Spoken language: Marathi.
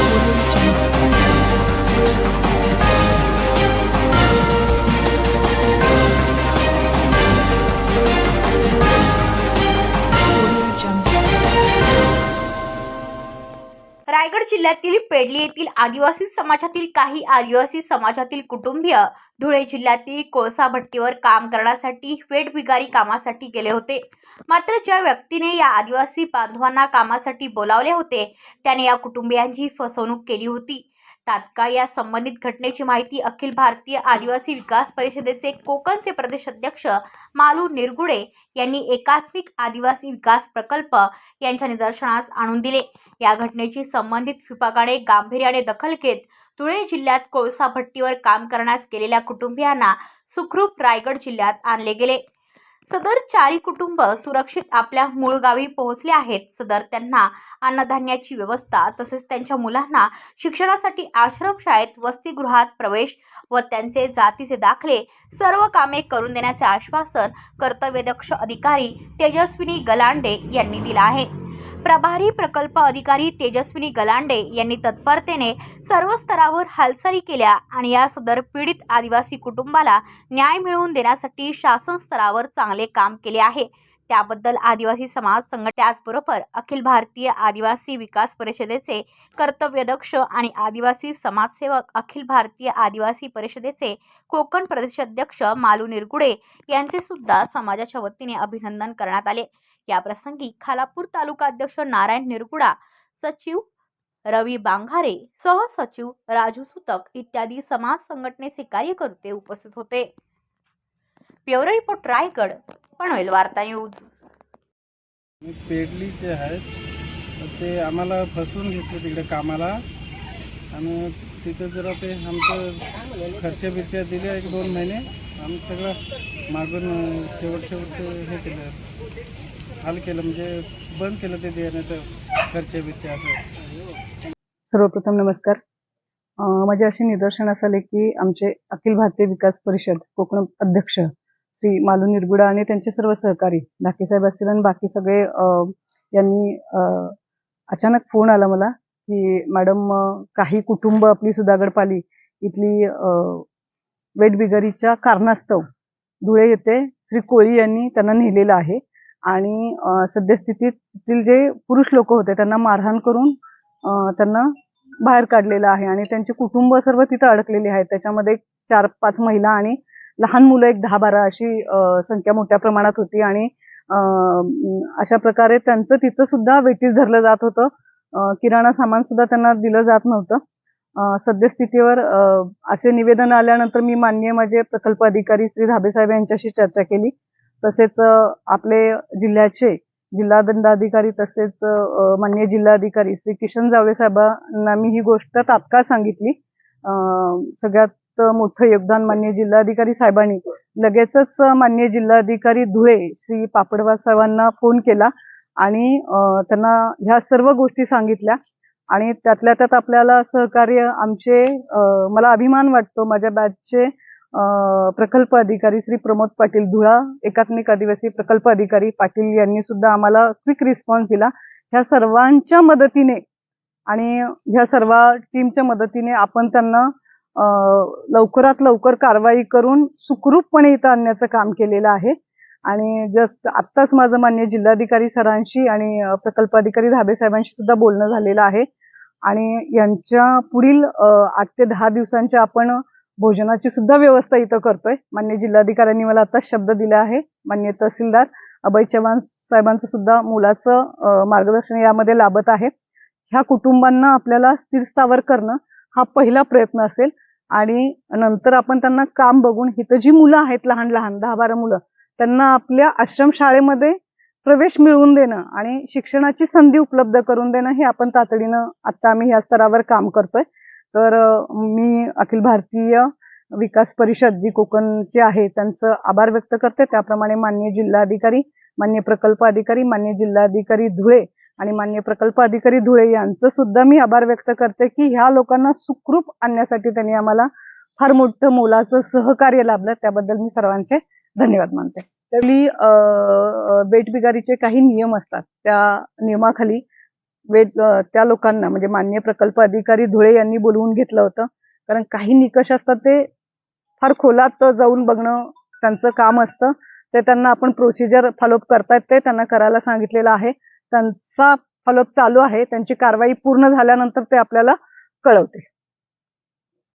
was रायगड जिल्ह्यातील पेडली येथील आदिवासी समाजातील काही आदिवासी समाजातील कुटुंबीय धुळे जिल्ह्यातील कोळसा भट्टीवर काम करण्यासाठी वेठबिगारी कामासाठी गेले होते. मात्र ज्या व्यक्तीने या आदिवासी बांधवांना कामासाठी बोलावले होते त्याने या कुटुंबियांची फसवणूक केली होती. तात्काळ या संबंधित घटनेची माहिती अखिल भारतीय आदिवासी विकास परिषदेचे कोकणचे प्रदेशाध्यक्ष मालू निरगुडे यांनी एकात्मिक आदिवासी विकास प्रकल्प यांच्या निदर्शनास आणून दिले. या घटनेची संबंधित विभागाने गांभीर्याने दखल घेत धुळे जिल्ह्यात कोळसा भट्टीवर काम करण्यास गेलेल्या कुटुंबियांना सुखरूप रायगड जिल्ह्यात आणले गेले. सदर चारी कुटुंब सुरक्षित आपल्या मूळ गावी पोहोचले आहेत. सदर त्यांना अन्नधान्याची व्यवस्था तसेच त्यांच्या मुलांना शिक्षणासाठी आश्रमशाळेत वसतिगृहात प्रवेश व त्यांचे जातीचे दाखले सर्व कामे करून देण्याचे आश्वासन कर्तव्यदक्ष अधिकारी तेजस्विनी गलांडे यांनी दिला आहे. प्रभारी प्रकल्प अधिकारी तेजस्विनी गलांडे यांनी तत्परतेने सर्व स्तरावर हालचाली केल्या आणि या सदर पीडित आदिवासी कुटुंबाला न्याय मिळवून देण्यासाठी शासन स्तरावर चांगले काम केले आहे. त्याबद्दल आदिवासी समाज संघट त्याचबरोबर अखिल भारतीय आदिवासी विकास परिषदेचे कर्तव्यदक्ष आणि आदिवासी समाजसेवक अखिल भारतीय आदिवासी परिषदेचे कोकण प्रदेशाध्यक्ष मालू निरगुडे यांचे सुद्धा समाजाच्या वतीने अभिनंदन करण्यात आले. याप्रसंगी खालापूर तालुका अध्यक्ष नारायण निरगुडा सचिव रवी बांघारे सहसचिव राजू सुतक इत्यादी समाज संघटनेचे कार्यकर्ते उपस्थित होते. ब्युरो रिपोर्ट रायगड पनवेल वार्ता न्यूज. पेडलीचे आहेत ते आम्हाला फसवून घेतले तिकडे कामाला. आणि तिथं जरा ते आमचं खर्च बिर्च दिले एक दोन महिने. आम्ही सगळं मागून शेवट शेवट हे केलं. हाल केलं म्हणजे बंद केलं ते देण्याचं खर्च बिर्च्या असं. सर्वप्रथम नमस्कार. माझे असे निदर्शनास आले की आमचे अखिल भारतीय विकास परिषद कोकण अध्यक्ष श्री मालू निरगुडा आणि त्यांचे सर्व सहकारी धाकेसाहेब असतील आणि बाकी सगळे यांनी अचानक फोन आला मला की मॅडम काही कुटुंब आपली सुधागड पाली. इथली वेटबिगारीच्या कारणास्तव धुळे येथे श्री कोळी यांनी त्यांना नेलेलं आहे. आणि सद्यस्थितीतील जे पुरुष लोक होते त्यांना मारहाण करून त्यांना बाहेर काढलेलं आहे. आणि त्यांचे कुटुंब सर्व तिथं अडकलेले आहेत. त्याच्यामध्ये चार पाच महिला आणि लहान मुलं एक दहा बारा अशी संख्या मोठ्या प्रमाणात होती. आणि अशा प्रकारे त्यांचं तिथं सुद्धा वेटीस धरलं जात होतं. किराणा सामान सुद्धा त्यांना दिलं जात नव्हतं. सद्यस्थितीवर असे निवेदन आल्यानंतर मी मान्य माझे प्रकल्प अधिकारी श्री धाबेसाहेब यांच्याशी चर्चा केली. तसेच आपले जिल्ह्याचे जिल्हा दंडाधिकारी तसेच मान्य जिल्हाधिकारी श्री किशन जावळे साहेबांना मी ही गोष्ट तात्काळ सांगितली. सगळ्यात मोठं योगदान मान्य जिल्हाधिकारी साहेबांनी लगेचच मान्य जिल्हाधिकारी धुळे श्री पापडवा साहेबांना फोन केला आणि त्यांना ह्या सर्व गोष्टी सांगितल्या. आणि त्यातल्या त्यात आपल्याला सहकार्य आमचे मला अभिमान वाटतो. माझ्या बॅचचे प्रकल्प अधिकारी श्री प्रमोद पाटील धुळा एकात्मिक आदिवासी प्रकल्प अधिकारी पाटील यांनी सुद्धा आम्हाला क्विक रिस्पॉन्स दिला. ह्या सर्वांच्या मदतीने आणि ह्या सर्व टीमच्या मदतीने आपण त्यांना लवकरात लवकर कारवाई करून सुखरूपपणे इथं आणण्याचं काम केलेलं आहे. आणि जस्ट आत्ताच माझं मान्य जिल्हाधिकारी सरांशी आणि प्रकल्प अधिकारी धाबे साहेबांशी सुद्धा बोलणं झालेलं आहे. आणि यांच्या पुढील आठ ते दहा दिवसांच्या आपण भोजनाची सुद्धा व्यवस्था इथं करतोय. मान्य जिल्हाधिकाऱ्यांनी मला आता शब्द दिला आहे. मान्य तहसीलदार अभय चव्हाण साहेबांचं सुद्धा मुलाचं मार्गदर्शन यामध्ये लाभत आहे. ह्या कुटुंबांना आपल्याला स्थिर स्थावर करणं हा पहिला प्रयत्न असेल. आणि नंतर आपण त्यांना काम बघून इथं जी मुलं आहेत लहान लहान दहा बारा मुलं त्यांना आपल्या आश्रमशाळेमध्ये प्रवेश मिळवून देणं आणि शिक्षणाची संधी उपलब्ध करून देणं हे आपण तातडीनं आता आम्ही ह्या स्तरावर काम करतोय. तर मी अखिल भारतीय विकास परिषद जी कोकणची आहे त्यांचं आभार व्यक्त करते. त्याप्रमाणे मान्य जिल्हाधिकारी मान्य प्रकल्प अधिकारी मान्य जिल्हाधिकारी धुळे आणि मान्य प्रकल्प अधिकारी धुळे यांचं सुद्धा मी आभार व्यक्त करते की ह्या लोकांना सुखरूप आणण्यासाठी त्यांनी आम्हाला फार मोठं मोलाचं सहकार्य लाभलं. त्याबद्दल मी सर्वांचे धन्यवाद मानते. त्यावेळी बेटबिगारीचे काही नियम असतात. त्या नियमाखाली वेट त्या लोकांना म्हणजे मान्य प्रकल्प अधिकारी धुळे यांनी बोलवून घेतलं होतं. कारण काही निकष असतात ते फार खोलात जाऊन बघणं त्यांचं काम असतं. ते त्यांना आपण प्रोसिजर फॉलोअप करतायत ते त्यांना करायला सांगितलेलं आहे. त्यांचा फॉलोअप चालू आहे. त्यांची कारवाई पूर्ण झाल्यानंतर ते आपल्याला कळवते